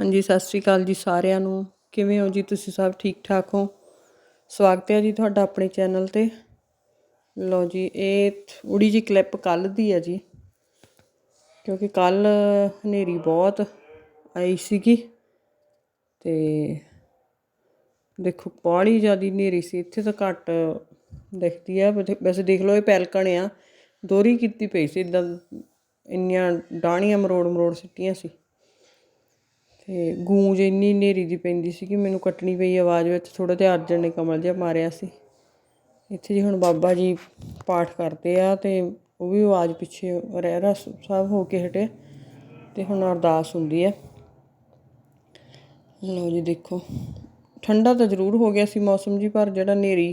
ਹਾਂਜੀ, ਸਤਿ ਸ੍ਰੀ ਅਕਾਲ ਜੀ ਸਾਰਿਆਂ ਨੂੰ। ਕਿਵੇਂ ਹੋ ਜੀ ਤੁਸੀਂ ਸਭ? ਠੀਕ ਠਾਕ ਹੋ? ਸਵਾਗਤ ਹੈ ਜੀ ਤੁਹਾਡਾ ਆਪਣੇ ਚੈਨਲ ਤੇ। ਲਓ ਜੀ, ਇਹ ਥੋੜੀ ਜੀ ਕਲਿੱਪ ਕੱਲ ਦੀ ਹੈ ਜੀ, ਕਿਉਂਕਿ ਕੱਲ ਹਨੇਰੀ ਬਹੁਤ ਆਈ ਸੀਗੀ ਤੇ ਦੇਖੋ, ਬਾਹਲੀ ਜ਼ਿਆਦੀ ਹਨੇਰੀ ਸੀ। ਇੱਥੇ ਤਾਂ ਘੱਟ ਦਿਖਦੀ ਆ, ਵੈਸੇ- ਵੈਸੇ ਦੇਖ ਲਓ ਇਹ ਪੈਲਕਣ ਆ। ਦੋਰੀ ਕੀਤੀ ਪਈ ਸੀ, ਇਦਾਂ ਇੰਨੀਆਂ ਡਾਣੀਆਂ ਮਰੋੜ ਮਰੋੜ ਸਿੱਟੀਆਂ ਸੀ। ਅਤੇ ਗੂੰਜ ਇੰਨੀ ਹਨੇਰੀ ਦੀ ਪੈਂਦੀ ਸੀ ਕਿ ਮੈਨੂੰ ਕੱਟਣੀ ਪਈ ਆਵਾਜ਼ ਵਿੱਚ, ਥੋੜ੍ਹਾ ਜਿਹਾ ਅਰਜਨ ਨੇ ਕਮਲ ਜਿਹਾ ਮਾਰਿਆ ਸੀ। ਇੱਥੇ ਜੀ ਹੁਣ ਬਾਬਾ ਜੀ ਪਾਠ ਕਰਦੇ ਆ ਅਤੇ ਉਹ ਵੀ ਆਵਾਜ਼ ਪਿੱਛੇ ਰਹਿਰਾ ਸਾਹਿਬ ਹੋ ਕੇ ਹਟਿਆ ਅਤੇ ਹੁਣ ਅਰਦਾਸ ਹੁੰਦੀ ਹੈ ਲਓ ਜੀ ਦੇਖੋ, ਠੰਡਾ ਤਾਂ ਜ਼ਰੂਰ ਹੋ ਗਿਆ ਸੀ ਮੌਸਮ ਜੀ, ਪਰ ਜਿਹੜਾ ਹਨੇਰੀ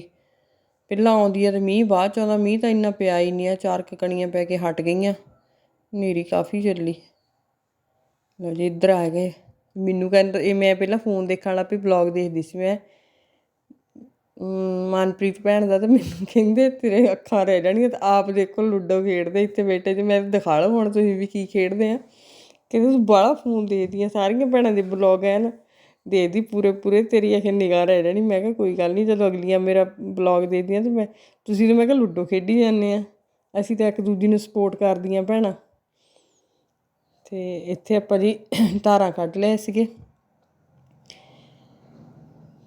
ਪਹਿਲਾਂ ਆਉਂਦੀ ਹੈ ਤੇ ਮੀਂਹ ਬਾਅਦ ਚ ਆਉਂਦਾ, ਮੀਂਹ ਤਾਂ ਇੰਨਾ ਪਿਆ ਹੀ ਨਹੀਂ ਆ, ਚਾਰ ਕੁ ਕਣੀਆਂ ਪੈ ਕੇ ਹਟ ਗਈਆਂ, ਹਨੇਰੀ ਕਾਫੀ ਚੱਲੀ। ਲਓ ਜੀ ਇੱਧਰ ਆ ਗਏ। ਮੈਨੂੰ ਕਹਿੰਦਾ ਇਹ ਮੈਂ ਪਹਿਲਾਂ ਫੋਨ ਦੇਖਣ ਵਾਲਾ ਵੀ ਬਲੌਗ ਦੇਖਦੀ ਸੀ ਮੈਂ। ਮਨਪ੍ਰੀਤ ਭੈਣ ਦਾ ਤਾਂ ਮੈਨੂੰ ਕਹਿੰਦੇ ਤੇਰੇ ਅੱਖਾਂ ਰਹਿ ਜਾਣਗੀਆਂ ਤਾਂ ਆਪ ਦੇਖੋ ਲੁੱਡੋ ਖੇਡਦੇ ਇੱਥੇ ਬੈਠੇ ਤੇ ਮੈਂ ਦਿਖਾ ਲਓ ਹੁਣ ਤੁਸੀਂ ਵੀ ਕੀ ਖੇਡਦੇ ਆ। ਕਹਿੰਦੇ ਤੂੰ ਬੜਾ ਫੋਨ ਦੇਖਦੀਆਂ, ਸਾਰੀਆਂ ਭੈਣਾਂ ਦੇ ਬਲੌਗ ਐਨ। ਦੇਖਦੀ ਪੂਰੇ ਪੂਰੇ, ਤੇਰੀ ਅਖੇ ਨਿਗਾਹ ਰਹਿ ਜਾਣੀ। ਮੈਂ ਕਿਹਾ ਕੋਈ ਗੱਲ ਨਹੀਂ, ਜਦੋਂ ਅਗਲੀਆਂ ਮੇਰਾ ਬਲੌਗ ਦੇਖਦੀਆਂ ਤੇ ਮੈਂ, ਤੁਸੀਂ ਤਾਂ ਮੈਂ ਕਿਹਾ ਲੁੱਡੋ ਖੇਡੀ ਜਾਂਦੇ ਆ। ਅਸੀਂ ਤਾਂ ਇੱਕ ਦੂਜੀ ਨੂੰ ਸਪੋਰਟ ਕਰਦੀਆਂ ਭੈਣਾਂ। ਤੇ ਇੱਥੇ ਆਪਾਂ ਜੀ ਧਾਰਾਂ ਕੱਢ ਲਏ ਸੀਗੇ।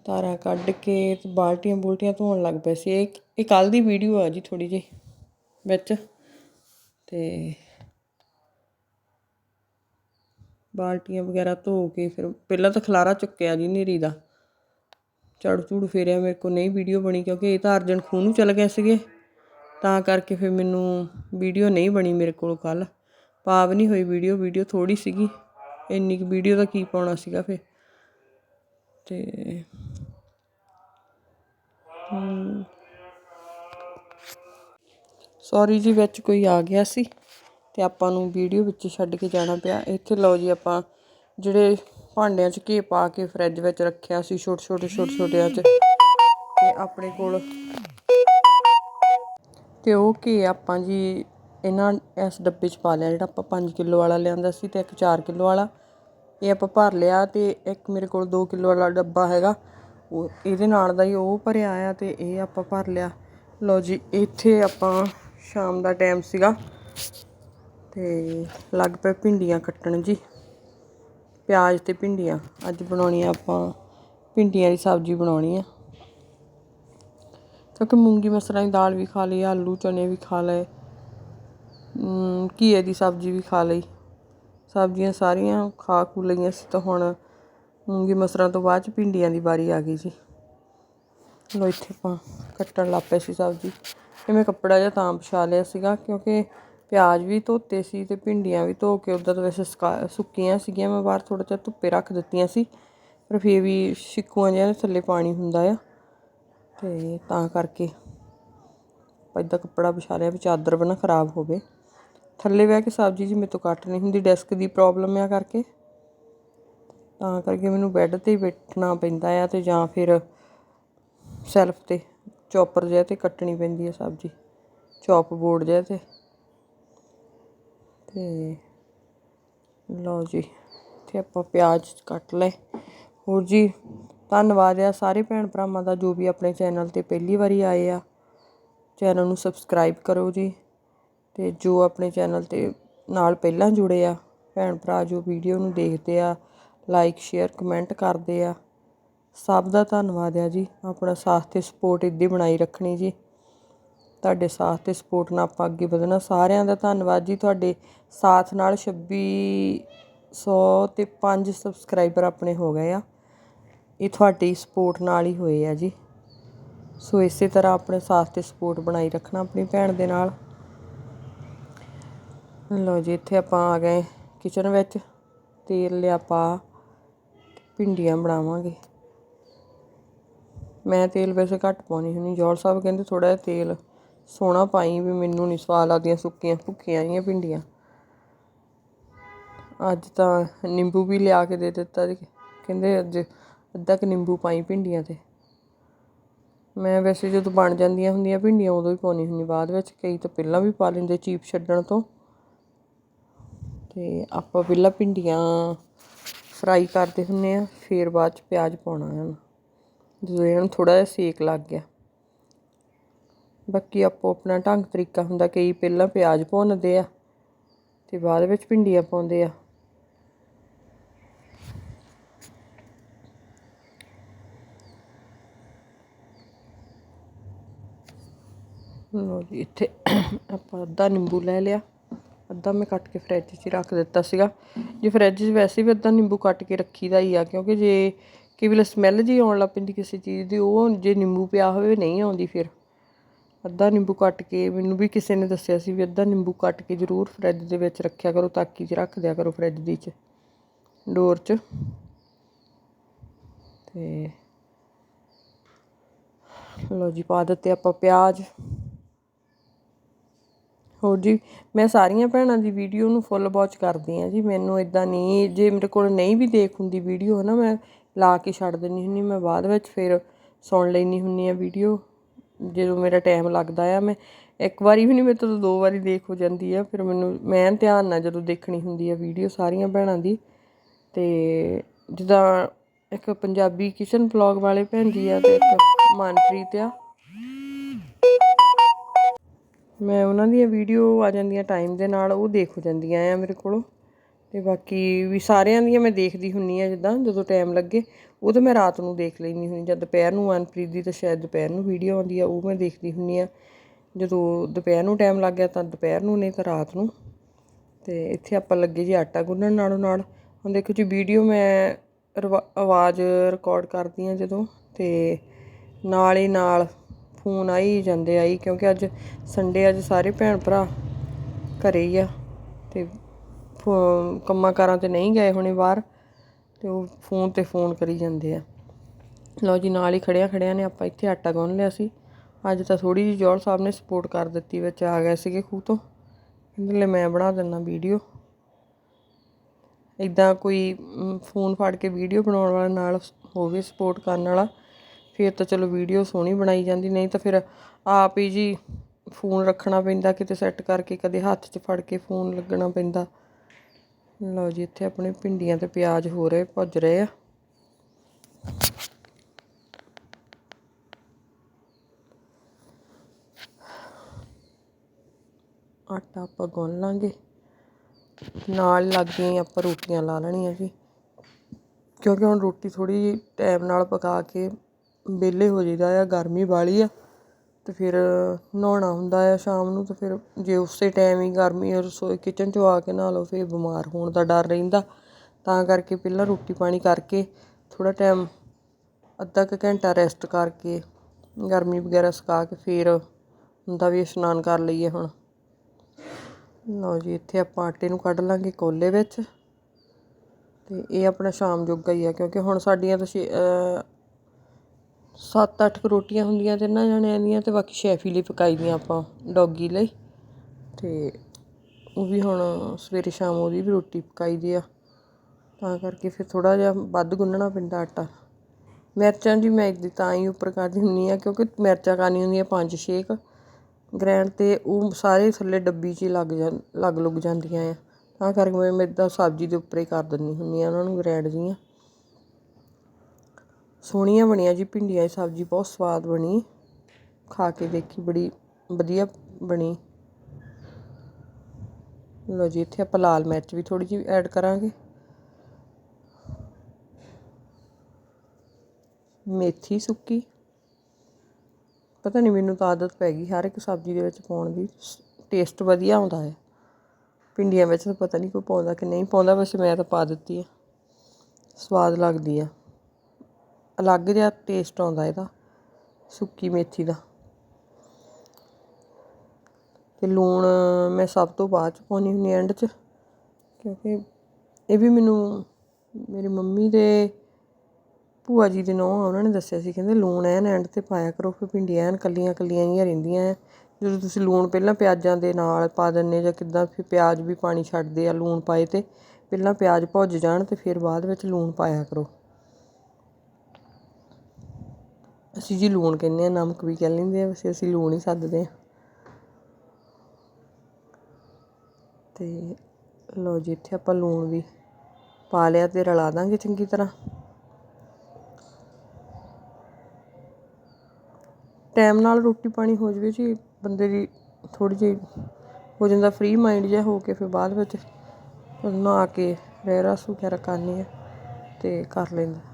ਧਾਰਾਂ ਕੱਢ ਕੇ ਤੇ ਬਾਲਟੀਆਂ ਬੁਲਟੀਆਂ ਧੋਣ ਲੱਗ ਪਏ ਸੀ। ਇਹ ਇਹ ਕੱਲ ਦੀ ਵੀਡੀਓ ਆ ਜੀ ਥੋੜੀ ਜਿਹੀ ਵਿੱਚ। ਤੇ ਬਾਲਟੀਆਂ ਵਗੈਰਾ ਧੋ ਕੇ ਫਿਰ ਪਹਿਲਾਂ ਤਾਂ ਖਲਾਰਾ ਚੁੱਕਿਆ ਜੀ ਨੇਰੀ ਦਾ। ਝਾੜੂ ਝੂੜੂ ਫੇਰਿਆ ਮੇਰੇ ਕੋ ਨਹੀਂ ਵੀਡੀਓ ਬਣੀ ਕਿਉਂਕਿ ਇਹ ਤਾਂ ਅਰਜਨ ਖੂਹ ਨੂੰ ਚਲ ਗਏ ਸੀਗੇ। ਤਾਂ ਕਰਕੇ ਫਿਰ ਮੈਨੂੰ ਵੀਡੀਓ ਨਹੀਂ ਬਣੀ ਮੇਰੇ ਕੋਲ ਕੱਲ। ਪਾਵ ਨਹੀਂ ਹੋਈ ਵੀਡੀਓ ਵੀਡੀਓ ਥੋੜੀ ਸੀਗੀ। ਇੰਨੀ ਕੁ ਵੀਡੀਓ ਦਾ ਕੀ ਪਾਉਣਾ ਸੀਗਾ ਫਿਰ। ਤੇ ਸੌਰੀ ਜੀ, ਵਿੱਚ ਕੋਈ ਆ ਗਿਆ ਸੀ ਤੇ ਆਪਾਂ ਨੂੰ ਵੀਡੀਓ ਵਿੱਚ ਛੱਡ ਕੇ ਜਾਣਾ ਪਿਆ। ਇੱਥੇ ਲਓ ਜੀ ਆਪਾਂ ਜਿਹੜੇ ਭਾਂਡਿਆਂ 'ਚ ਘੀ ਪਾ ਕੇ ਫਰਿੱਜ ਵਿੱਚ ਰੱਖਿਆ ਸੀ, ਛੋਟੇ ਛੋਟੇ ਛੋਟੇ, ਛੋਟਿਆਂ 'ਚ। ਤੇ ਆਪਣੇ ਕੋਲ ਤੇ ਉਹ ਘੀ ਆਪਾਂ ਜੀ ਇਹਨਾਂ ਇਸ ਡੱਬੇ 'ਚ ਪਾ ਲਿਆ, ਜਿਹੜਾ ਆਪਾਂ ਪੰਜ ਕਿਲੋ ਵਾਲਾ ਲਿਆਂਦਾ ਸੀ ਅਤੇ ਇੱਕ ਚਾਰ ਕਿਲੋ ਵਾਲਾ। ਇਹ ਆਪਾਂ ਭਰ ਲਿਆ ਅਤੇ ਇੱਕ ਮੇਰੇ ਕੋਲ ਦੋ ਕਿਲੋ ਵਾਲਾ ਡੱਬਾ ਹੈਗਾ। ਉਹ ਇਹਦੇ ਨਾਲ ਦਾ ਹੀ ਉਹ ਭਰਿਆ ਆ ਅਤੇ ਇਹ ਆਪਾਂ ਭਰ ਲਿਆ। ਲਓ ਜੀ, ਇੱਥੇ ਆਪਾਂ ਸ਼ਾਮ ਦਾ ਟਾਈਮ ਸੀਗਾ ਅਤੇ ਲੱਗ ਪਏ ਭਿੰਡੀਆਂ ਕੱਟਣ ਜੀ। ਪਿਆਜ਼ ਤੇ ਭਿੰਡੀਆਂ। ਅੱਜ ਬਣਾਉਣੀ ਆ ਆਪਾਂ ਭਿੰਡੀਆਂ ਦੀ ਸਬਜ਼ੀ ਬਣਾਉਣੀ ਆ। ਕਿਉਂਕਿ ਮੂੰਗੀ ਮਸਰਾਂ ਦੀ ਦਾਲ ਵੀ ਖਾ ਲਈ, ਆਲੂ ਚਨੇ ਵੀ ਖਾ ਲਏ। ਘੀਏ ਦੀ ਸਬਜ਼ੀ ਵੀ ਖਾ ਲਈ। ਸਬਜ਼ੀਆਂ ਸਾਰੀਆਂ ਖਾ ਖੂ ਲਈਆਂ ਸੀ ਤਾਂ ਹੁਣ ਮੂੰਗੀ ਮਸਰਾਂ ਤੋਂ ਬਾਅਦ ਚ ਭਿੰਡੀਆਂ ਦੀ ਵਾਰੀ ਆ ਗਈ ਜੀ। ਲੋ ਇੱਥੇ ਆਪਾਂ ਕੱਟਣ ਲੱਗ ਪਏ ਸੀ ਸਬਜ਼ੀ। ਇਹ ਮੈਂ ਕੱਪੜਾ ਜਿਹਾ ਤਾਂ ਵਿਛਾ ਲਿਆ ਸੀਗਾ ਕਿਉਂਕਿ ਪਿਆਜ਼ ਵੀ ਧੋਤੇ ਸੀ ਤੇ ਭਿੰਡੀਆਂ ਵੀ ਧੋ ਕੇ ਉੱਦਾਂ ਤਾਂ ਵੈਸੇ ਸੁਕਾ- ਸੁੱਕੀਆਂ ਸੀਗੀਆਂ, ਮੈਂ ਬਾਹਰ ਥੋੜਾ ਜਿਹਾ ਧੁੱਪੇ ਰੱਖ ਦਿੱਤੀਆਂ ਸੀ। ਪਰ ਫੇਰ ਵੀ ਛਿੱਕੂਆਂ ਜਿਹਾ ਥੱਲੇ ਪਾਣੀ ਹੁੰਦਾ ਆ। ਤੇ ਤਾਂ ਕਰਕੇ ਆਪਾਂ ਏਦਾਂ ਕੱਪੜਾ ਵਿਛਾ ਲਿਆ ਵੀ ਚਾਦਰ ਵੀ ਨਾ ਖਰਾਬ ਹੋਵੇ। ਥੱਲੇ ਬਹਿ ਕੇ ਸਬਜ਼ੀ ਜੀ ਮੇਰੇ ਤੋਂ ਕੱਟ ਨਹੀਂ ਹੁੰਦੀ ਡੈਸਕ ਦੀ ਪ੍ਰੋਬਲਮ ਆ ਕਰਕੇ। ਤਾਂ ਕਰਕੇ ਮੈਨੂੰ ਬੈੱਡ ਤੇ ਹੀ ਬੈਠਣਾ ਪੈਂਦਾ ਆ ਤੇ ਜਾਂ ਫਿਰ ਸੈਲਫ ਤੇ ਚੌਪਰ ਜਿਹਾ ਤੇ ਕੱਟਣੀ ਪੈਂਦੀ ਹੈ ਸਬਜ਼ੀ ਚੌਪ ਬੋਰਡ ਜਿਹਾ ਤੇ। ਤੇ ਲਓ ਜੀ, ਤੇ ਆਪਾਂ ਪਿਆਜ਼ ਕੱਟ ਲਏ। ਹੋਰ ਜੀ, ਧੰਨਵਾਦ ਆ ਸਾਰੇ ਭੈਣ ਭਰਾਵਾਂ ਦਾ ਜੋ ਵੀ ਆਪਣੇ ਚੈਨਲ ਤੇ ਪਹਿਲੀ ਵਾਰੀ ਆਏ ਆ। ਚੈਨਲ ਨੂੰ ਸਬਸਕ੍ਰਾਈਬ ਕਰੋ ਜੀ। ਅਤੇ ਜੋ ਆਪਣੇ ਚੈਨਲ ਤੇ ਨਾਲ ਪਹਿਲਾਂ ਜੁੜੇ ਆ, ਭੈਣ ਭਰਾ ਜੋ ਵੀਡੀਓ ਨੂੰ ਦੇਖਦੇ ਆ ਲਾਈਕ ਸ਼ੇਅਰ ਕਮੈਂਟ ਕਰਦੇ ਆ, ਸਭ ਦਾ ਧੰਨਵਾਦ ਆ ਜੀ। ਆਪਣਾ ਸਾਥ ਅਤੇ ਸਪੋਰਟ ਇੱਦਾਂ ਹੀ ਬਣਾਈ ਰੱਖਣੀ ਜੀ। ਤੁਹਾਡੇ ਸਾਥ ਅਤੇ ਸਪੋਰਟ ਨਾਲ ਆਪਾਂ ਅੱਗੇ ਵਧਣਾ। ਸਾਰਿਆਂ ਦਾ ਧੰਨਵਾਦ ਜੀ। ਤੁਹਾਡੇ ਸਾਥ ਨਾਲ 2600 ਤੇ 5 ਸਬਸਕ੍ਰਾਈਬਰ ਆਪਣੇ ਹੋ ਗਏ ਆ। ਇਹ ਤੁਹਾਡੀ ਸਪੋਰਟ ਨਾਲ ਹੀ ਹੋਏ ਆ ਜੀ। ਸੋ ਇਸੇ ਤਰ੍ਹਾਂ ਆਪਣੇ ਸਾਥ ਤੇ ਸਪੋਰਟ ਬਣਾਈ ਰੱਖਣਾ ਆਪਣੀ ਭੈਣ ਦੇ ਨਾਲ। ਲਓ ਜੀ, ਇੱਥੇ ਆਪਾਂ ਆ ਗਏ ਕਿਚਨ ਵਿੱਚ, ਤੇਲ ਲਿਆ ਪਾ ਭਿੰਡੀਆਂ ਬਣਾਵਾਂਗੇ। ਮੈਂ ਤੇਲ ਵੈਸੇ ਘੱਟ ਪਾਉਣੀ ਹੁੰਦੀ ਜੋਲ ਸਾਹਿਬ ਕਹਿੰਦੇ ਥੋੜਾ ਜਿਹਾ ਤੇਲ ਸੋਹਣਾ ਪਾਈ ਵੀ ਮੈਨੂੰ ਨਹੀਂ ਸਵਾਦ ਲੱਗਦੀਆਂ ਸੁੱਕੀਆਂ ਭੁੱਕੀਆਂ ਜੀਆਂ ਭਿੰਡੀਆਂ। ਅੱਜ ਤਾਂ ਨਿੰਬੂ ਵੀ ਲਿਆ ਕੇ ਦੇ ਦਿੱਤਾ ਜੀ, ਕਹਿੰਦੇ ਅੱਜ ਅੱਧਾ ਕੁ ਨਿੰਬੂ ਪਾਈ ਭਿੰਡੀਆਂ ਤੇ। ਮੈਂ ਵੈਸੇ ਜਦੋਂ ਬਣ ਜਾਂਦੀਆਂ ਹੁੰਦੀਆਂ ਭਿੰਡੀਆਂ ਉਦੋਂ ਹੀ ਪਾਉਣੀ ਹੁੰਦੀ, ਬਾਅਦ ਵਿੱਚ ਕਈ ਤਾਂ ਪਹਿਲਾਂ ਵੀ ਪਾ ਲੈਂਦੇ, ਚੀਪ ਛੱਡਣ ਤੋਂ। ਤੇ ਆਪਾਂ ਪਹਿਲਾਂ ਭਿੰਡੀਆਂ ਫਰਾਈ ਕਰਦੇ ਹੁੰਦੇ ਹਾਂ ਫਿਰ ਬਾਅਦ ਚ ਪਿਆਜ਼ ਪਾਉਣਾ ਹੈ ਜਦੋਂ ਇਹਨਾਂ ਨੂੰ ਥੋੜਾ ਜਿਹਾ ਸੇਕ ਲੱਗ ਗਿਆ। ਬਾਕੀ ਆਪੋ ਆਪਣਾ ਢੰਗ ਤਰੀਕਾ ਹੁੰਦਾ, ਕਈ ਪਹਿਲਾਂ ਪਿਆਜ਼ ਭੁੰਨਦੇ ਆ ਅਤੇ ਬਾਅਦ ਵਿੱਚ ਭਿੰਡੀਆਂ ਪਾਉਂਦੇ ਆ। ਲਓ ਜੀ, ਇੱਥੇ ਆਪਾਂ ਅੱਧਾ ਨਿੰਬੂ ਲੈ ਲਿਆ। ਅੱਧਾ ਮੈਂ ਕੱਟ ਕੇ ਫਰਿੱਜ 'ਚ ਹੀ ਰੱਖ ਦਿੱਤਾ ਸੀਗਾ। ਜੇ ਫਰਿੱਜ 'ਚ ਵੈਸੇ ਵੀ ਅੱਧਾ ਨਿੰਬੂ ਕੱਟ ਕੇ ਰੱਖੀਦਾ ਹੀ ਆ, ਕਿਉਂਕਿ ਜੇ ਕਈ ਵੇਲੇ ਸਮੈਲ ਜੀ ਆਉਣ ਲੱਗ ਪੈਂਦੀ ਕਿਸੇ ਚੀਜ਼ ਦੀ, ਉਹ ਜੇ ਨਿੰਬੂ ਪਿਆ ਹੋਵੇ ਨਹੀਂ ਆਉਂਦੀ ਫਿਰ। ਅੱਧਾ ਨਿੰਬੂ ਕੱਟ ਕੇ, ਮੈਨੂੰ ਵੀ ਕਿਸੇ ਨੇ ਦੱਸਿਆ ਸੀ ਵੀ ਅੱਧਾ ਨਿੰਬੂ ਕੱਟ ਕੇ ਜ਼ਰੂਰ ਫਰਿੱਜ ਦੇ ਵਿੱਚ ਰੱਖਿਆ ਕਰੋ ਤਾਕੀ 'ਚ ਰੱਖ ਦਿਆ ਕਰੋ ਫਰਿੱਜ ਦੀ 'ਚ ਡੋਰ 'ਚ। ਤੇ ਲਓ ਜੀ, ਪਾ ਦਿੱਤੇ ਆਪਾਂ ਪਿਆਜ਼। ਹੋਰ ਜੀ, ਮੈਂ ਸਾਰੀਆਂ ਭੈਣਾਂ ਦੀ ਵੀਡੀਓ ਨੂੰ ਫੁੱਲ ਵਾਚ ਕਰਦੀ ਹਾਂ ਜੀ, ਮੈਨੂੰ ਇੱਦਾਂ ਨਹੀਂ ਜੇ ਮੇਰੇ ਕੋਲ ਨਹੀਂ ਵੀ ਦੇਖ ਹੁੰਦੀ ਵੀਡੀਓ ਹੈ ਨਾ ਮੈਂ ਲਾ ਕੇ ਛੱਡ ਦਿੰਦੀ ਹੁੰਦੀ, ਮੈਂ ਬਾਅਦ ਵਿੱਚ ਫਿਰ ਸੁਣ ਲੈਣੀ ਹੁੰਦੀ ਆ ਵੀਡੀਓ ਜਦੋਂ ਮੇਰਾ ਟਾਈਮ ਲੱਗਦਾ ਆ, ਮੈਂ ਇੱਕ ਵਾਰੀ ਵੀ ਨਹੀਂ ਮੇਰੇ ਤੋਂ ਦੋ ਵਾਰੀ ਦੇਖ ਹੋ ਜਾਂਦੀ ਆ, ਫਿਰ ਮੈਨੂੰ, ਮੈਂ ਧਿਆਨ ਨਾਲ ਜਦੋਂ ਦੇਖਣੀ ਹੁੰਦੀ ਆ ਵੀਡੀਓ ਸਾਰੀਆਂ ਭੈਣਾਂ ਦੀ, ਤੇ ਜਿੱਦਾਂ ਇੱਕ ਪੰਜਾਬੀ ਕਿਚਨ ਵਲੌਗ ਵਾਲੇ ਭੈਣ ਜੀ ਆ ਤੇ ਇੱਕ ਮਨਪ੍ਰੀਤ ਆ ਮੈਂ ਉਹਨਾਂ ਦੀਆਂ ਵੀਡੀਓ ਆ ਜਾਂਦੀਆਂ ਟਾਈਮ ਦੇ ਨਾਲ, ਉਹ ਦੇਖ ਹੋ ਜਾਂਦੀਆਂ ਆ ਮੇਰੇ ਕੋਲੋਂ। ਅਤੇ ਬਾਕੀ ਵੀ ਸਾਰਿਆਂ ਦੀਆਂ ਮੈਂ ਦੇਖਦੀ ਹੁੰਨੀ ਆ ਜਿੱਦਾਂ, ਜਦੋਂ ਟਾਈਮ ਲੱਗੇ, ਉਹ ਤਾਂ ਮੈਂ ਰਾਤ ਨੂੰ ਦੇਖ ਲੈਂਦੀ ਹੁੰਨੀ ਜਦ ਦੁਪਹਿਰ ਨੂੰ ਅਨਪ੍ਰੀਤ ਦੀ ਤਾਂ ਸ਼ਾਇਦ ਦੁਪਹਿਰ ਨੂੰ ਵੀਡੀਓ ਆਉਂਦੀ ਆ, ਉਹ ਮੈਂ ਦੇਖਦੀ ਹੁੰਨੀ ਆ। ਜਦੋਂ ਦੁਪਹਿਰ ਨੂੰ ਟਾਈਮ ਲੱਗ ਗਿਆ ਤਾਂ ਦੁਪਹਿਰ ਨੂੰ ਨਹੀਂ ਤਾਂ ਰਾਤ ਨੂੰ। ਤੇ ਇੱਥੇ ਆਪਾਂ ਲੱਗੇ ਜੀ ਆਟਾ ਗੁੰਨਣ ਨਾਲੋਂ ਨਾਲ। ਹੁਣ ਦੇਖੋ ਜੀ ਵੀਡੀਓ ਮੈਂ ਰਵਾ- ਆਵਾਜ਼ ਰਿਕਾਰਡ ਕਰਦੀ ਆ ਜਦੋਂ, ਤੇ ਨਾਲ ਹੀ ਨਾਲ ਫੋਨ ਆਈ ਜਾਂਦੇ ਆਈ, ਕਿਉਂਕਿ ਅੱਜ ਸੰਡੇ ਅੱਜ ਸਾਰੇ ਭੈਣ ਭਰਾ ਘਰੇ ਹੀ ਆ ਤੇ ਫੋ- ਕੰਮਾਂ ਕਾਰਾਂ ਤੇ ਨਹੀਂ ਗਏ ਹੋਣੇ ਬਾਹਰ, ਤੇ ਉਹ ਫੋਨ ਤੇ ਫੋਨ ਕਰੀ ਜਾਂਦੇ ਆ। ਲਓ ਜੀ, ਨਾਲ ਹੀ ਖੜਿਆ ਖੜਿਆ ਨੇ ਆਪਾਂ ਇੱਥੇ ਆਟਾ ਗੁੰਨ ਲਿਆ ਸੀ। ਅੱਜ ਤਾਂ ਥੋੜੀ ਜਿਹੀ ਜੋਲ ਸਾਹਿਬ ਨੇ ਸਪੋਰਟ ਕਰ ਦਿੱਤੀ, ਵਿੱਚ ਆ ਗਏ ਸੀਗੇ ਖੂਹ ਤੋਂ। ਕਹਿੰਦੇ ਲੈ ਮੈਂ ਬਣਾ ਦਿੰਦਾ ਵੀਡੀਓ। ਇਦਾਂ ਕੋਈ ਫੋਨ ਫੜ ਕੇ ਵੀਡੀਓ ਬਣਾਉਣ ਵਾਲਾ ਨਾਲ ਹੋਵੇ ਸਪੋਰਟ ਕਰਨ ਵਾਲਾ ਫਿਰ ਤਾਂ ਚਲੋ ਵੀਡੀਓ ਸੋਹਣੀ ਬਣਾਈ ਜਾਂਦੀ, ਨਹੀਂ ਤਾਂ ਫਿਰ ਆਪ ਹੀ ਜੀ ਫੋਨ ਰੱਖਣਾ ਪੈਂਦਾ, ਕਿਤੇ ਸੈੱਟ ਕਰਕੇ ਕਦੇ ਹੱਥ 'ਚ ਫੜ ਕੇ ਫੋਨ ਲੱਗਣਾ ਪੈਂਦਾ। ਲਓ ਜੀ, ਇੱਥੇ ਆਪਣੇ ਭਿੰਡੀਆਂ ਤੇ ਪਿਆਜ਼ ਹੋ ਰਹੇ, ਭੁੱਜ ਰਹੇ ਆ। ਆਟਾ ਆਪਾਂ ਗੁੰਨ ਲਾਂਗੇ। ਨਾਲ ਲੱਗ ਗਈਆਂ ਆਪਾਂ ਰੋਟੀਆਂ ਲਾ ਲੈਣੀਆਂ ਜੀ। ਕਿਉਂਕਿ ਹੁਣ ਰੋਟੀ ਥੋੜੀ ਟਾਈਮ ਨਾਲ ਪਕਾ ਕੇ ਵਿਹਲੇ ਹੋ ਜਾਈਦਾ ਆ, ਗਰਮੀ ਵਾਲੀ ਆ ਅਤੇ ਫਿਰ ਨਹਾਉਣਾ ਹੁੰਦਾ ਆ ਸ਼ਾਮ ਨੂੰ ਤੇ ਫਿਰ ਜੇ ਉਸੇ ਟਾਈਮ ਹੀ ਗਰਮੀ ਰਸੋਈ ਕਿਚਨ 'ਚੋਂ ਆ ਕੇ ਨਹਾ ਲਓ, ਫਿਰ ਬਿਮਾਰ ਹੋਣ ਦਾ ਡਰ ਰਹਿੰਦਾ। ਤਾਂ ਕਰਕੇ ਪਹਿਲਾਂ ਰੋਟੀ ਪਾਣੀ ਕਰਕੇ ਥੋੜ੍ਹਾ ਟਾਈਮ ਅੱਧਾ ਕੁ ਘੰਟਾ ਰੈਸਟ ਕਰਕੇ ਗਰਮੀ ਵਗੈਰਾ ਸੁਕਾ ਕੇ ਫਿਰ ਹੁੰਦਾ ਵੀ ਇਸ਼ਨਾਨ ਕਰ ਲਈਏ ਹੁਣ। ਲਓ ਜੀ, ਇੱਥੇ ਆਪਾਂ ਆਟੇ ਨੂੰ ਕੱਢ ਲਾਂਗੇ ਕੋਲੇ ਵਿੱਚ ਅਤੇ ਇਹ ਆਪਣਾ ਸ਼ਾਮ ਜੋਗਾ ਹੀ ਆ, ਕਿਉਂਕਿ ਹੁਣ ਸਾਡੀਆਂ ਤਾਂ ਛੇ- ਸੱਤ ਅੱਠ ਕੁ ਰੋਟੀਆਂ ਹੁੰਦੀਆਂ ਤਿੰਨਾਂ ਜਣਿਆਂ ਦੀਆਂ ਅਤੇ ਬਾਕੀ ਸ਼ੈਫੀ ਲਈ ਪਕਾਈ ਦੀਆਂ ਆਪਾਂ ਡੋਗੀ ਲਈ। ਅਤੇ ਉਹ ਵੀ ਹੁਣ ਸਵੇਰੇ ਸ਼ਾਮ ਉਹਦੀ ਵੀ ਰੋਟੀ ਪਕਾਈ ਦੀ ਆ। ਤਾਂ ਕਰਕੇ ਫਿਰ ਥੋੜ੍ਹਾ ਜਿਹਾ ਵੱਧ ਗੁੰਨਣਾ ਪੈਂਦਾ ਆਟਾ। ਮਿਰਚਾਂ ਜੀ ਮੈਂ ਦੀ ਤਾਂ ਹੀ ਉੱਪਰ ਕਰਦੀ ਹੁੰਦੀ ਹਾਂ ਕਿਉਂਕਿ ਮਿਰਚਾਂ ਕਰਨੀਆਂ ਹੁੰਦੀਆਂ ਪੰਜ ਛੇ ਕੁ ਗ੍ਰੈਂਡ ਤੇ ਉਹ ਸਾਰੇ ਥੱਲੇ ਡੱਬੀ 'ਚ ਹੀ ਲੱਗ ਜਾਂ, ਲੱਗ ਲੁੱਗ ਜਾਂਦੀਆਂ ਆ। ਤਾਂ ਕਰਕੇ ਮੈਂ ਮਿੱਦਾਂ ਸਬਜ਼ੀ ਦੇ ਉੱਪਰ ਹੀ ਕਰ ਦਿੰਦੀ ਹੁੰਦੀ ਹਾਂ, ਉਹਨਾਂ ਨੂੰ ਗ੍ਰੈਂਡ ਜਿਹੀਆਂ। ਸੋਹਣੀਆਂ ਬਣੀਆਂ ਜੀ ਭਿੰਡੀਆਂ ਦੀ ਸਬਜ਼ੀ, ਬਹੁਤ ਸਵਾਦ ਬਣੀ। ਖਾ ਕੇ ਦੇਖੀ, ਬੜੀ ਵਧੀਆ ਬਣੀ। ਲਓ ਜੀ, ਇੱਥੇ ਆਪਾਂ ਲਾਲ ਮਿਰਚ ਵੀ ਥੋੜੀ ਜਿਹੀ ਐਡ ਕਰਾਂਗੇ। ਮੇਥੀ ਸੁੱਕੀ। ਪਤਾ ਨਹੀਂ ਮੈਨੂੰ ਤਾਂ ਆਦਤ ਪੈ ਗਈ ਹਰ ਇੱਕ ਸਬਜ਼ੀ ਦੇ ਵਿੱਚ ਪਾਉਣ ਦੀ। ਟੇਸਟ ਵਧੀਆ ਆਉਂਦਾ ਹੈ। ਭਿੰਡੀਆਂ ਵਿੱਚ ਤਾਂ ਪਤਾ ਨਹੀਂ ਕੋਈ ਪਾਉਂਦਾ ਕਿ ਨਹੀਂ ਪਾਉਂਦਾ, ਵੈਸੇ ਮੈਂ ਤਾਂ ਪਾ ਦਿੱਤੀ ਹੈ ਸਵਾਦ ਲੱਗਦੀ ਆ। ਅਲੱਗ ਜਿਹਾ ਟੇਸਟ ਆਉਂਦਾ ਇਹਦਾ, ਸੁੱਕੀ ਮੇਥੀ ਦਾ। ਤੇ ਲੂਣ ਮੈਂ ਸਭ ਤੋਂ ਬਾਅਦ ਚ ਪਾਉਣੀ ਹੁੰਦੀ ਐਂਡ 'ਚ, ਕਿਉਂਕਿ ਇਹ ਵੀ ਮੈਨੂੰ, ਮੇਰੀ ਮੰਮੀ ਦੇ ਭੂਆ ਜੀ ਦੇ ਨਾਂ ਉਹਨਾਂ ਨੇ ਦੱਸਿਆ ਸੀ, ਕਹਿੰਦੇ ਲੂਣ ਐਨ ਐਂਡ ਤੇ ਪਾਇਆ ਕਰੋ, ਫਿਰ ਭਿੰਡੀਆਂ ਐਨ ਕੱਲੀਆਂ ਕੱਲੀਆਂ ਜਿਹੀਆਂ ਰਹਿੰਦੀਆਂ ਐ। ਜਦੋਂ ਤੁਸੀਂ ਲੂਣ ਪਹਿਲਾਂ ਪਿਆਜ਼ਾਂ ਦੇ ਨਾਲ ਪਾ ਦਿੰਦੇ ਜਾਂ ਕਿੱਦਾਂ, ਫਿਰ ਪਿਆਜ਼ ਵੀ ਪਾਣੀ ਛੱਡਦੇ ਆ ਲੂਣ ਪਾਏ ਤੇ, ਪਹਿਲਾਂ ਪਿਆਜ਼ ਭੁੱਜ ਜਾਣ ਤੇ ਫਿਰ ਬਾਅਦ ਵਿੱਚ ਲੂਣ ਪਾਇਆ ਕਰੋ। ਅਸੀਂ ਜੀ ਲੂਣ ਕਹਿੰਦੇ ਹਾਂ, ਨਮਕ ਵੀ ਕਹਿ ਲੈਂਦੇ ਆ ਵੈਸੇ ਅਸੀਂ ਲੂਣ ਹੀ ਸੱਦਦੇ ਹਾਂ। ਅਤੇ ਲਓ ਜੀ, ਇੱਥੇ ਆਪਾਂ ਲੂਣ ਵੀ ਪਾ ਲਿਆ ਅਤੇ ਰਲਾ ਦਾਂਗੇ ਚੰਗੀ ਤਰ੍ਹਾਂ। ਟਾਈਮ ਨਾਲ ਰੋਟੀ ਪਾਣੀ ਹੋ ਜਵੇ ਜੀ, ਬੰਦੇ ਦੀ ਥੋੜੀ ਜਿਹੀ ਹੋ ਜਾਂਦਾ ਫ੍ਰੀ ਮਾਈਂਡ ਜਿਹਾ ਹੋ ਕੇ ਫਿਰ ਬਾਅਦ ਵਿੱਚ ਨਹਾ ਕੇ ਰੈਰਸ ਵਗੈਰਾ ਕਰਨੀ ਹੈ ਤੇ ਕਰ ਲੈਂਦਾ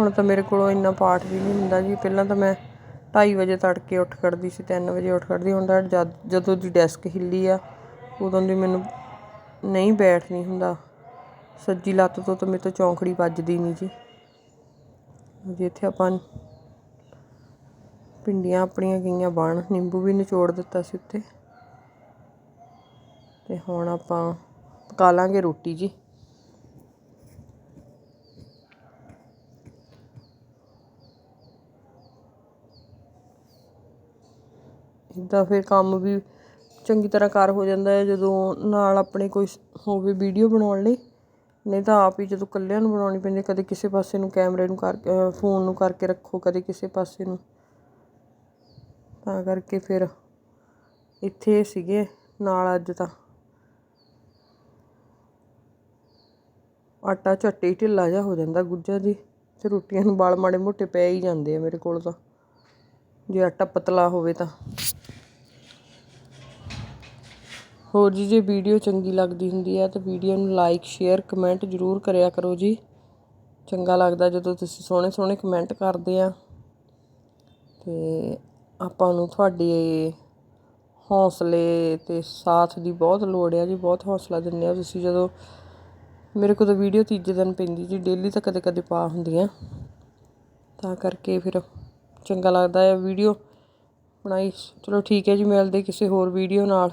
ਹੁਣ ਤਾਂ ਮੇਰੇ ਕੋਲੋਂ ਇੰਨਾ ਪਾਠ ਵੀ ਨਹੀਂ ਹੁੰਦਾ ਜੀ। ਪਹਿਲਾਂ ਤਾਂ ਮੈਂ ਢਾਈ ਵਜੇ ਤੜਕੇ ਉੱਠ ਖੜਦੀ ਸੀ, ਤਿੰਨ ਵਜੇ ਉੱਠ ਖੜਦੀ ਹੁਣ ਤਾਂ ਜਦ, ਜਦੋਂ ਦੀ ਡੈਸਕ ਹਿੱਲੀ ਆ, ਉਦੋਂ ਦੀ ਮੈਨੂੰ ਨਹੀਂ ਬੈਠ ਨਹੀਂ ਹੁੰਦਾ। ਸੱਜੀ ਲੱਤ ਤੋਂ ਤਾਂ ਮੇਰੇ ਤੋਂ ਚੌਂਕੜੀ ਵੱਜਦੀ ਨਹੀਂ ਜੀ। ਜਿੱਥੇ ਆਪਾਂ ਪਿੰਡੀਆਂ ਆਪਣੀਆਂ ਗਈਆਂ, ਬਣ, ਨਿੰਬੂ ਵੀ ਨਿਚੋੜ ਦਿੱਤਾ ਸੀ ਉੱਤੇ ਤੇ ਹੁਣ ਆਪਾਂ ਪਕਾ ਲਾਂਗੇ ਰੋਟੀ ਜੀ। ਇਦਾਂ ਫਿਰ ਕੰਮ ਵੀ ਚੰਗੀ ਤਰ੍ਹਾਂ ਕਾਰ ਹੋ ਜਾਂਦਾ ਹੈ, ਜਦੋਂ ਨਾਲ ਆਪਣੇ ਕੋਈ ਹੋਵੇ ਵੀਡੀਓ ਬਣਾਉਣ ਲਈ, ਨਹੀਂ ਤਾਂ ਆਪ ਹੀ ਜਦੋਂ ਇਕੱਲਿਆਂ ਨੂੰ ਬਣਾਉਣੀ ਪੈਂਦੀ ਕਦੇ ਕਿਸੇ ਪਾਸੇ ਨੂੰ ਕੈਮਰੇ ਨੂੰ ਕਰ ਫੋਨ ਨੂੰ ਕਰਕੇ ਰੱਖੋ, ਕਦੇ ਕਿਸੇ ਪਾਸੇ ਨੂੰ। ਤਾਂ ਕਰਕੇ ਫਿਰ ਇੱਥੇ ਸੀਗੇ, ਨਾਲ ਅੱਜ ਤਾਂ। ਆਟਾ ਝੱਟੇ ਢਿੱਲਾ ਜਿਹਾ ਹੋ ਜਾਂਦਾ ਗੁੱਜਾ ਜੀ। ਤੇ ਰੋਟੀਆਂ ਨੂੰ ਵਾਲ ਮਾੜੇ ਮੋਟੇ ਪੈ ਹੀ ਜਾਂਦੇ ਆ ਮੇਰੇ ਕੋਲ ਤਾਂ। ਜੇ ਆਟਾ ਪਤਲਾ ਹੋਵੇ ਤਾਂ। ਹੋਰ ਜੀ, ਜੇ ਵੀਡੀਓ ਚੰਗੀ ਲੱਗਦੀ ਹੁੰਦੀ ਹੈ ਤਾਂ ਵੀਡੀਓ ਨੂੰ ਲਾਈਕ ਸ਼ੇਅਰ ਕਮੈਂਟ ਜ਼ਰੂਰ ਕਰਿਆ ਕਰੋ ਜੀ। ਚੰਗਾ ਲੱਗਦਾ ਜਦੋਂ ਤੁਸੀਂ ਸੋਹਣੇ ਸੋਹਣੇ ਕਮੈਂਟ ਕਰਦੇ ਆ। ਤੇ ਆਪਾਂ ਨੂੰ ਤੁਹਾਡੇ ਹੌਸਲੇ ਤੇ ਸਾਥ ਦੀ ਬਹੁਤ ਲੋੜ ਆ ਜੀ, ਬਹੁਤ ਹੌਸਲਾ ਦਿੰਦੇ ਆ ਤੁਸੀਂ ਜਦੋਂ ਮੇਰੇ ਕੋਲ ਤਾਂ ਵੀਡੀਓ ਤੀਜੇ ਦਿਨ ਪੈਂਦੀ ਜੀ ਡੇਲੀ ਤਾਂ ਕਦੇ ਕਦੇ ਪਾ ਹੁੰਦੀਆਂ। ਤਾਂ ਕਰਕੇ ਫਿਰ ਚੰਗਾ ਲੱਗਦਾ ਹੈ ਵੀਡੀਓ ਬਣਾਈ। ਚਲੋ ਠੀਕ ਹੈ ਜੀ, ਮਿਲਦੇ ਕਿਸੇ ਹੋਰ ਵੀਡੀਓ ਨਾਲ।